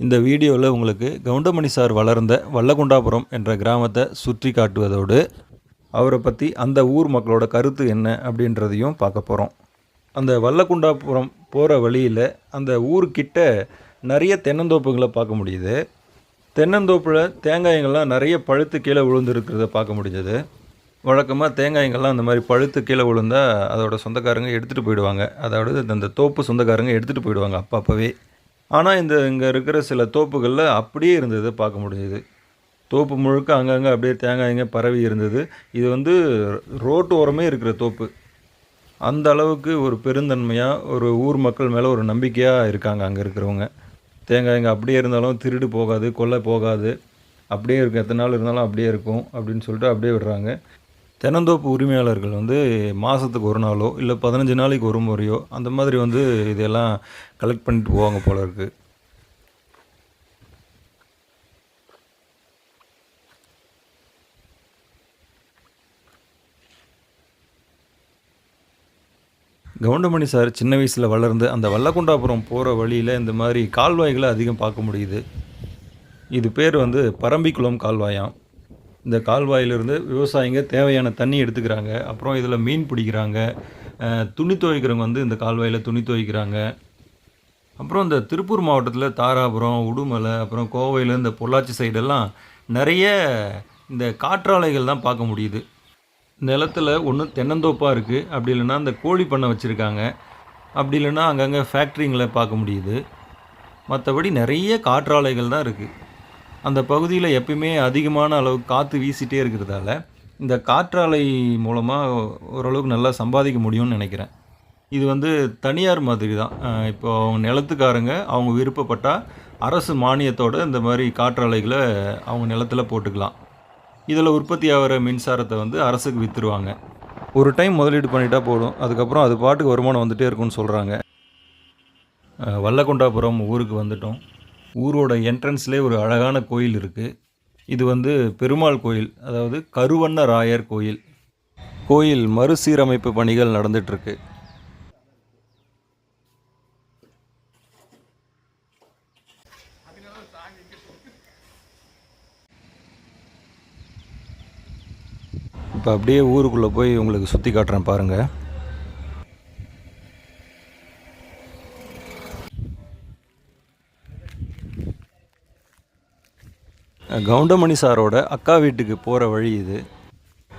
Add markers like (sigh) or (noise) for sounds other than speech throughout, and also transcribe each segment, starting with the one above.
இந்த வீடியோவில் உங்களுக்கு கவுண்டமணி சார் வளர்ந்த வல்லகுண்டாபுரம் என்ற கிராமத்தை சுற்றி காட்டுவதோடு அவரை பற்றி அந்த ஊர் மக்களோட கருத்து என்ன அப்படின்றதையும் பார்க்க போகிறோம் அந்த வல்லகுண்டாபுரம் போகிற வழியில் அந்த ஊர்கிட்ட நிறைய தென்னந்தோப்புகளை பார்க்க முடியுது. தென்னந்தோப்பில் தேங்காய்கள்லாம் நிறைய பழுத்து கீழே விழுந்துருக்கிறத பார்க்க முடிஞ்சது. வழக்கமாக தேங்காய்கள்லாம் அந்த மாதிரி பழுத்து கீழே விழுந்தால் அதோடய சொந்தக்காரங்க எடுத்துகிட்டு போயிடுவாங்க. அதாவது அந்த தோப்பு சொந்தக்காரங்க எடுத்துகிட்டு போயிடுவாங்க அப்பப்போவே. ஆனால் இந்த இங்கே இருக்கிற சில தோப்புகளில் அப்படியே இருந்தது பார்க்க முடியுது தோப்பு முழுக்க அங்கங்கே அப்படியே தேங்காய்ங்க பரவி இருந்தது. இது வந்து ரோட்டு ஓரமே இருக்கிற தோப்பு. அந்த அளவுக்கு ஒரு பெருந்தன்மையாக ஒரு ஊர் மக்கள் மேலே ஒரு நம்பிக்கையாக இருக்காங்க அங்கே இருக்கிறவங்க. தேங்காய்ங்க அப்படியே இருந்தாலும் திருடு போகாது கொல்லை போகாது. அப்படியே இருக்கும். எத்தனை நாள் இருந்தாலும் அப்படியே இருக்கும் அப்படின்னு சொல்லிட்டு அப்படியே விடுறாங்க. தென்னந்தோப்பு உரிமையாளர்கள் வந்து மாதத்துக்கு ஒரு நாளோ இல்லை பதினஞ்சு நாளைக்கு ஒரு முறையோ அந்த மாதிரி வந்து இதெல்லாம் கலெக்ட் பண்ணிட்டு போவாங்க போல இருக்குது கவுண்டமணி சார் சின்ன வயசில் வளர்ந்து அந்த வல்லக்குண்டாபுரம் போகிற வழியில் இந்த மாதிரி கால்வாய்களை அதிகம் பார்க்க முடியுது. இது பேர் வந்து பரம்பிக்குளம் கால்வாயாம். இந்த கால்வாயிலிருந்து விவசாயிங்க தேவையான தண்ணி எடுத்துக்கிறாங்க. அப்புறம் இதில் மீன் பிடிக்கிறாங்க. துணி துவைக்கிறவங்க வந்து இந்த கால்வாயில் துணி துவைக்கிறாங்க. அப்புறம் இந்த திருப்பூர் மாவட்டத்தில் தாராபுரம் உடுமலை அப்புறம் கோவையில் இந்த பொள்ளாச்சி சைடெல்லாம் நிறைய இந்த காற்றாலைகள் தான் பார்க்க முடியுது. நிலத்தில் ஒன்று தென்னந்தோப்பாக இருக்குது அப்படி இல்லைன்னா இந்த கோழி பண்ணை வச்சுருக்காங்க. அப்படி இல்லைன்னா அங்கங்கே ஃபேக்ட்ரிங்களை பார்க்க முடியுது. மற்றபடி நிறைய காற்றாலைகள் தான் இருக்குது அந்த பகுதியில் எப்பயுமே அதிகமான அளவு காற்று வீசிட்டே இருக்கிறதால இந்த காற்றாலை மூலமாக ஓரளவுக்கு நல்லா சம்பாதிக்க முடியும்னு நினைக்கிறேன். இது வந்து தனியார் மாதிரி தான். இப்போ அவங்க நிலத்துக்காரங்க அவங்க விருப்பப்பட்டால் அரசு மானியத்தோடு இந்த மாதிரி காற்றாலைகளை அவங்க நிலத்தில் போட்டுக்கலாம். இதில் உற்பத்தி ஆகிற மின்சாரத்தை வந்து அரசுக்கு விற்றுருவாங்க ஒரு டைம் முதலீடு பண்ணிட்டா போதும். அதுக்கப்புறம் அது பாட்டுக்கு வருமானம் வந்துகிட்டே இருக்கும்னு சொல்கிறாங்க வல்லகொண்டாபுரம் ஊருக்கு வந்துட்டோம். ஊரோட என்ட்ரன்ஸ்லேயே ஒரு அழகான கோயில் இருக்குது இது வந்து பெருமாள் கோயில் அதாவது கருவண்ண ராயர் கோயில். கோயில் மறுசீரமைப்பு பணிகள் நடந்துகிட்ருக்கு இப்போ அப்படியே ஊருக்குள்ளே போய் உங்களுக்கு சுற்றி காட்டுறேன் பாருங்கள் கவுண்டமணி சாரோட அக்கா வீட்டுக்கு போகிற வழி இது.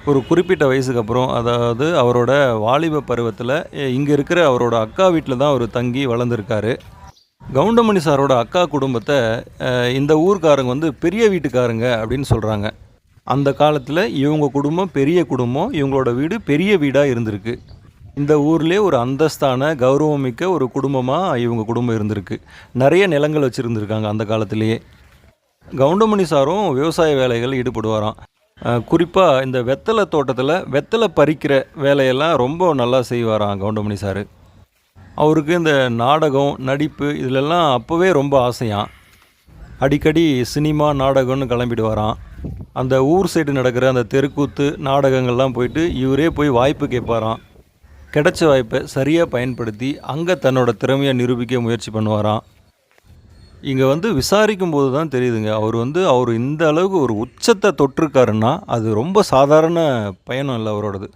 ஒரு குறிப்பிட்ட வயசுக்கு அப்புறம் அதாவது அவரோட வாலிப பருவத்தில் இங்கே இருக்கிற அவரோட அக்கா வீட்டில் தான் அவர் தங்கி வளர்ந்துருக்காரு. கவுண்டமணி சாரோட அக்கா குடும்பத்தை இந்த ஊர்க்காரங்க வந்து பெரிய வீட்டுக்காரங்க அப்படின்னு சொல்கிறாங்க அந்த காலத்தில் இவங்க குடும்பம் பெரிய குடும்பம் இவங்களோட வீடு பெரிய வீடாக இருந்திருக்கு. இந்த ஊர்லேயே ஒரு அந்தஸ்தான கௌரவமிக்க ஒரு குடும்பமாக இவங்க குடும்பம் இருந்திருக்கு. நிறைய நிலங்கள் வச்சுருந்துருக்காங்க அந்த காலத்திலேயே. கவுண்டமணி சாரும் விவசாய வேலைகள் ஈடுபடுவாராம். குறிப்பாக இந்த வெத்தலை தோட்டத்தில் வெத்தலை பறிக்கிற வேலையெல்லாம் ரொம்ப நல்லா செய்வாராம் கவுண்டமணி சார். அவருக்கு இந்த நாடகம் நடிப்பு இதிலெல்லாம் அப்போவே ரொம்ப ஆசையாம். அடிக்கடி சினிமா நாடகம்னு கிளம்பிடுவாராம். அந்த ஊர் சைடு நடக்கிற அந்த தெருக்கூத்து நாடகங்கள்லாம் போயிட்டு இவரே போய் வாய்ப்பு கேட்பாராம். கிடைச்ச வாய்ப்பை சரியாக பயன்படுத்தி அங்கே தன்னோட திறமையை நிரூபிக்க முயற்சி பண்ணுவாராம். இங்கே வந்து விசாரிக்கும் போது தான் தெரியுதுங்க. அவர் வந்து அவர் இந்த அளவுக்கு ஒரு உச்சத்தை தொட்டிருக்காருன்னா அது ரொம்ப சாதாரண பயணம் இல்லை அவரோடது.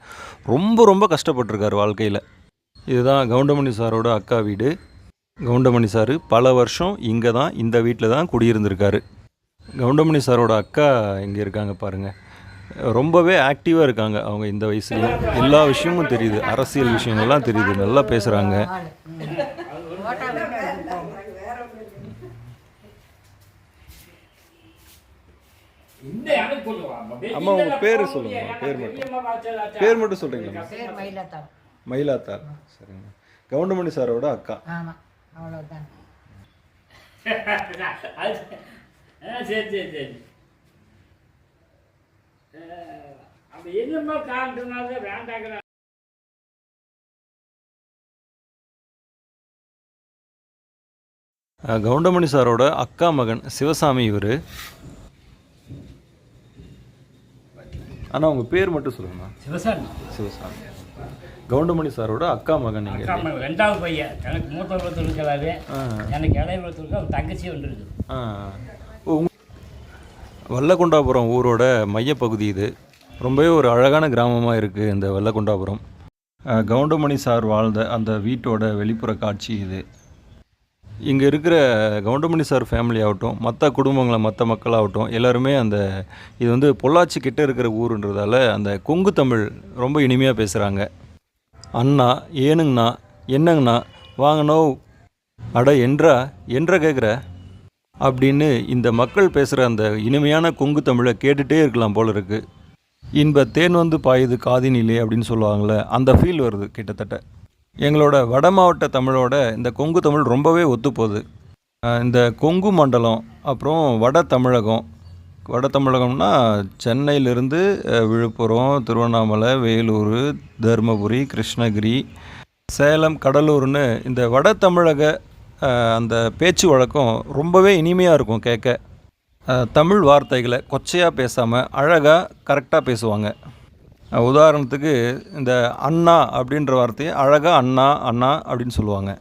ரொம்ப ரொம்ப கஷ்டப்பட்டிருக்காரு வாழ்க்கையில். இதுதான் கவுண்டமணி சாரோட அக்கா வீடு. கவுண்டமணி சார் பல வருஷம் இங்கே தான் இந்த வீட்டில் தான் குடியிருந்திருக்காரு. கவுண்டமணி சாரோட அக்கா இங்கே இருக்காங்க பாருங்கள் ரொம்பவே ஆக்டிவாக இருக்காங்க அவங்க இந்த வயசுலேயும். எல்லா விஷயமும் தெரியுது. அரசியல் விஷயங்கள்லாம் தெரியுது. நல்லா பேசுகிறாங்க அம்மா உங்கள் பேர் சொல்லுங்கள் பேர் மட்டும். பேர் மட்டும் மயிலத்தான் மயிலாத்தார். சரிங்க. கவுண்டமணி சாரோட அக்கா. (laughs) சரி சரி சரி. அப்போ என்னமோ காரணத்தினால வேண்டாங்கிற அஹ், கவுண்டமணி சாரோட அக்கா மகன் சிவசாமி இவர். அண்ணா உங்கள் பேர் மட்டும் சொல்லுங்கண்ணா சிவசாமி. சிவசாமி. கவுண்டமணி சாரோட அக்கா மகன் நீங்கள் அம்மா ரெண்டாவது பையன். எனக்கு மூத்த இருக்கிறாரு எனக்கு இளைய ஒருத்தர் இருக்கு அவர் தங்கச்சி ஒன்று இருக்குது. ஆ. ஓ, உங்க- வல்லகொண்டாபுரம் ஊரோட மையப்பகுதி இது. ரொம்பவே ஒரு அழகான கிராமமாக இருக்குது இந்த வல்லகொண்டாபுரம். கவுண்டமணி சார் வாழ்ந்த அந்த வீட்டோட வெளிப்புற காட்சி இது. இங்கே இருக்கிற கவுண்டமணி சார் ஃபேமிலி ஆகட்டும் மற்ற குடும்பங்களை மற்ற மக்களாகட்டும் எல்லாருமே அந்த இது வந்து பொள்ளாச்சி கிட்ட இருக்கிற ஊருன்றதால அந்த கொங்கு தமிழ் ரொம்ப இனிமையாக பேசுகிறாங்க அண்ணா ஏனுங்கண்ணா என்னங்கண்ணா வாங்கண்ணோ அட என்றா என்ற கேட்குற அப்படின்னு இந்த மக்கள் பேசுகிற அந்த இனிமையான கொங்கு தமிழை கேட்டுகிட்டே இருக்கலாம் போல இருக்குது இன்ப தேன் வந்து பாயுது காதினிலே அப்படின்னு சொல்லுவாங்கள்ல அந்த ஃபீல் வருது கிட்டத்தட்ட. எங்களோட வட மாவட்ட தமிழோட இந்த கொங்கு தமிழ் ரொம்பவே ஒத்துப்போகுது இந்த கொங்கு மண்டலம் அப்புறம் வட தமிழகம். வட தமிழகம்னா சென்னையிலேருந்து விழுப்புரம் திருவண்ணாமலை வேலூர் தருமபுரி கிருஷ்ணகிரி சேலம் கடலூர்னு இந்த வட தமிழக அந்த பேச்சு வழக்கம் ரொம்பவே இனிமையாக இருக்கும் கேட்க. தமிழ் வார்த்தைகளை கொச்சையாக பேசாமல் அழகாக கரெக்டாக பேசுவாங்க. உதாரணத்துக்கு இந்த அண்ணா அப்படின்ற வார்த்தையை அழகாக அண்ணா அண்ணா அப்படின்னு சொல்லுவாங்க.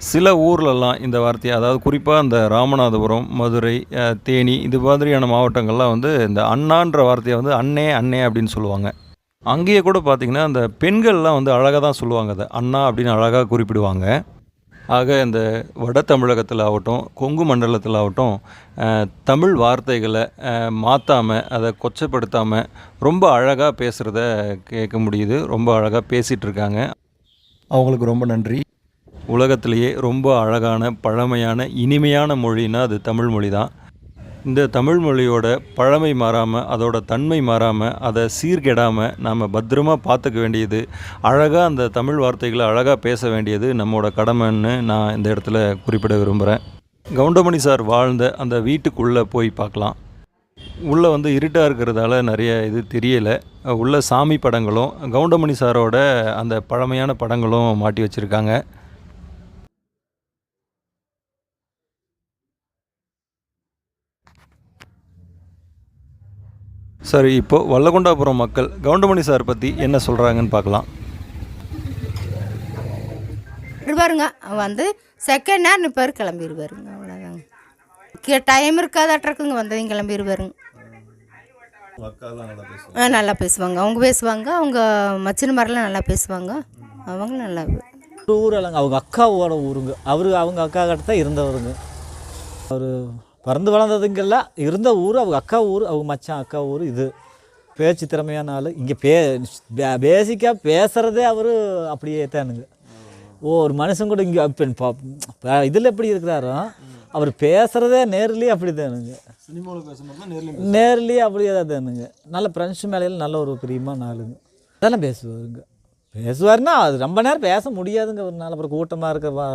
சில ஊர்லலாம் இந்த வார்த்தையை அதாவது குறிப்பாக இந்த ராமநாதபுரம் மதுரை தேனி இது மாதிரியான மாவட்டங்கள்லாம் வந்து இந்த அண்ணான்ற வார்த்தையை வந்து அண்ணே அண்ணே அப்படின்னு சொல்லுவாங்க. அங்கேயே கூட பார்த்திங்கன்னா அந்த பெண்கள்லாம் வந்து அழகாக தான் சொல்லுவாங்க அதை. அண்ணா அப்படின்னு அழகாக குறிப்பிடுவாங்க. ஆக இந்த வட தமிழகத்தில் ஆகட்டும் கொங்கு மண்டலத்தில் ஆகட்டும் தமிழ் வார்த்தைகளை மாற்றாமல் அதை கொச்சைப்படுத்தாமல் ரொம்ப அழகாக பேசுகிறத கேட்க முடியுது. ரொம்ப அழகாக பேசிகிட்டு இருக்காங்க அவங்களுக்கு ரொம்ப நன்றி. உலகத்திலேயே ரொம்ப அழகான பழமையான இனிமையான மொழினா அது தமிழ் மொழி தான் இந்த தமிழ் மொழியோட பழமை மாறாமல் அதோட தன்மை மாறாமல் அதை சீர்கெடாமல் நாம் பத்திரமா பார்த்துக்க வேண்டியது அழகாக அந்த தமிழ் வார்த்தைகளை அழகாக பேச வேண்டியது நம்மளோட கடமைன்னு நான் இந்த இடத்துல குறிப்பிட விரும்புகிறேன் கவுண்டமணி சார் வாழ்ந்த அந்த வீட்டுக்குள்ளே போய் பார்க்கலாம். உள்ளே வந்து இருட்டாக இருக்கிறதால நிறைய இது தெரியலை. உள்ள சாமி படங்களும் கவுண்டமணி சாரோட அந்த பழமையான படங்களும் மாட்டி வச்சுருக்காங்க. சரி இப்போது வல்லகொண்டாபுரம் மக்கள் கவுண்டமணி சார் பற்றி என்ன சொல்கிறாங்கன்னு பார்க்கலாம். வருவாருங்க வந்து செகண்ட் நேரம் நிற்பார் கிளம்பிடுவாருங்க அவ்வளோதாங்க கே டைம் இருக்காதாட்டிருக்குங்க வந்ததையும் கிளம்பிடுவாருங்க ஆ நல்லா பேசுவாங்க. அவங்க பேசுவாங்க அவங்க மச்சின மாதிரிலாம் நல்லா பேசுவாங்க. அவங்க நல்லா ஊர் அவங்க அக்காவோட ஊருங்க. அவரு அவங்க அக்கா கிட்ட தான் இருந்தவருங்க. அவர் பிறந்து வளர்ந்ததுங்கல்ல இருந்த ஊர் அவங்க அக்கா ஊர் அவங்க மச்சான் அக்கா ஊர் இது பேச்சு திறமையான ஆள். இங்கே பே பேசிக்காக பேசுகிறதே அவர் அப்படியே தானுங்க ஓ ஒரு மனுஷன் கூட இங்கே இப்போ இதில் எப்படி இருக்கிறாரோ அவர் பேசுகிறதே நேர்லேயே அப்படி தானுங்க சினிமாவில் நேர்லேயே அப்படியே தான் தானுங்க. நல்ல ஃப்ரெண்ட்ஸ் மேலேயும் நல்ல ஒரு பிரியமான ஆளுங்க. அதெல்லாம் பேசுவாருங்க. பேசுவாருன்னா அது ரொம்ப நேரம் பேச முடியாதுங்க ஒரு நாள். அப்புறம் கூட்டமாக இருக்க வா-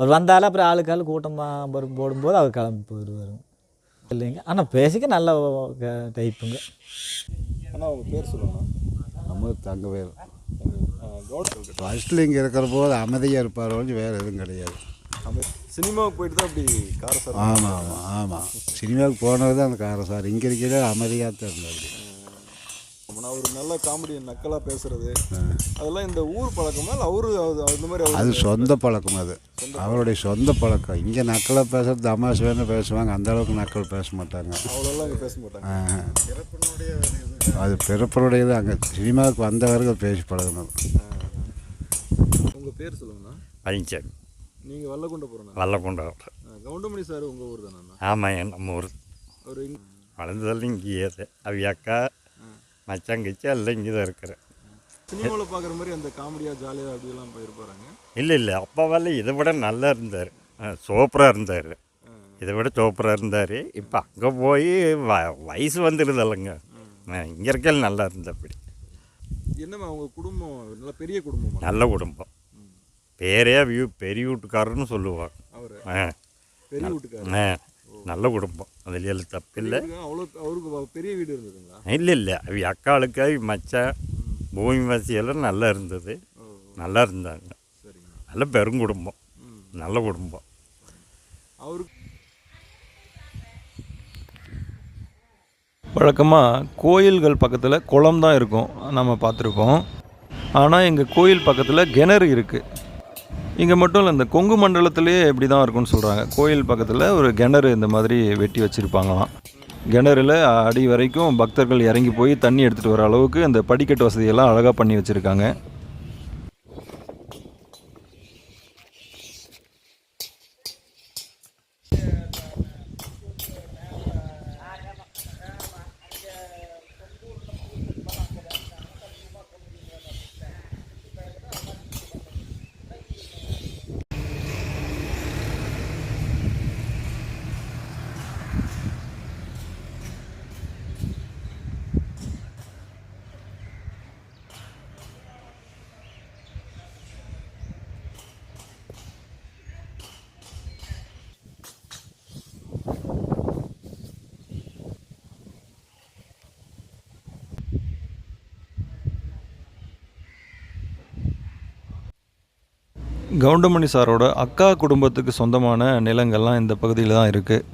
அவர் வந்தாலும் அப்புறம் ஆளுக்கு ஆள் கூட்டமாக போடும்போது அவர் கிளம்பி போயிடுவாருங்க இல்லைங்க. ஆனால் பேசிக்க நல்ல டைப்புங்க. ஆனால் அவங்க பேர் சொல்லணும் நம்ம தங்க பேர் ஃபஸ்ட்டில் இங்கே இருக்கிற போது அமைதியாக இருப்பார் ஒழிஞ்சு வேறு எதுவும் கிடையாது. சினிமாவுக்கு போயிட்டு தான் அப்படி கார சார் ஆமாம் ஆமாம் ஆமாம் சினிமாவுக்கு போனது தான் அந்த காரம் சார் இங்கே இருக்கிற அமைதியாக தான் இருந்தார். நான் ஒரு நல்ல காமெடி நக்கலாக பேசுறது. அதெல்லாம் இந்த ஊர் பழக்கமா இல்லை அவரு அது- அந்த மாதிரி அவரு- அது சொந்த பழக்கம் அது. அவருடைய சொந்த பழக்கம். இங்கே நக்கலாக பேசுறது தமாஷ் வேணும் பேசுவாங்க அந்த அளவுக்கு நக்கல் பேச மாட்டாங்க. அவ்வளோலாம் இங்கே பேச மாட்டாங்க. அது பிறப்பருடையது அங்கே சினிமாவுக்கு வந்தவர்கள் பேசி பழகினது. உங்கள் பேர் சொல்லுங்கண்ணா. பழனிசாமி நீங்கள் வல்லக்கொண்ட போகிறோண்ணா வல்லக்கொண்டாவட்டம் கவுண்டமணி சார் உங்கள் ஊர் தானே ஆமாம் நம்ம ஊர். அவர் வளர்ந்ததெல்லாம் இங்கேயே அவி அக்கா மச்சாங்கச்சி எல்லாம் இங்கே தான் இருக்கிறேன். சினிமாவில் பார்க்குற மாதிரி அந்த காமெடியாக ஜாலியாக அப்படியெல்லாம் போயிருப்பாருங்க? இல்லை இல்லை. அப்போவெல்லாம் இதை விட நல்லா இருந்தார். சூப்பராக இருந்தார். இதை விட சூப்பராக இருந்தார். இப்போ அங்கே போய் வ வயசு வந்துடுது இல்லைங்க இங்கே இருக்கையில் நல்லா இருந்தா அப்படி. என்னம்மா அவங்க குடும்பம் நல்ல பெரிய குடும்பமா? நல்ல குடும்பம். பேரே வியூ பெரிய வீட்டுக்காரன்னு சொல்லுவாங்க. அவர்? ஆ. பெரிய வீட்டுக்காரர் நல்ல குடும்பம். அதில் தப்பில்லை. அவ்வளோ அவருக்கு பெரிய வீடு இருந்ததுங்களா? இல்லை இல்லை. அவ அக்காளுக்கு மச்சான் பூமி வசதியெல்லாம் நல்லா இருந்தது. நல்லா இருந்தாங்க. நல்ல பெருங்குடும்பம் நல்ல குடும்பம். அவருக்கு வழக்கமாக கோயில்கள் பக்கத்தில் குளம் தான் இருக்கும். நம்ம பார்த்துருப்போம் ஆனால் எங்கள் கோயில் பக்கத்தில் கிணறு இருக்குது இங்கே மட்டும் இல்லை இந்த கொங்கு மண்டலத்திலேயே இப்படி தான் இருக்கும்னு சொல்கிறாங்க கோயில் பக்கத்தில் ஒரு கிணறு இந்த மாதிரி வெட்டி வச்சுருப்பாங்களாம். கிணறுல அடி வரைக்கும் பக்தர்கள் இறங்கி போய் தண்ணி எடுத்துகிட்டு வர அளவுக்கு அந்த படிக்கட்டு வசதியெல்லாம் அழகாக பண்ணி வச்சுருக்காங்க. கவுண்டமணி சாரோட அக்கா குடும்பத்துக்கு சொந்தமான நிலங்கள்லாம் இந்த பகுதியில் தான் இருக்குது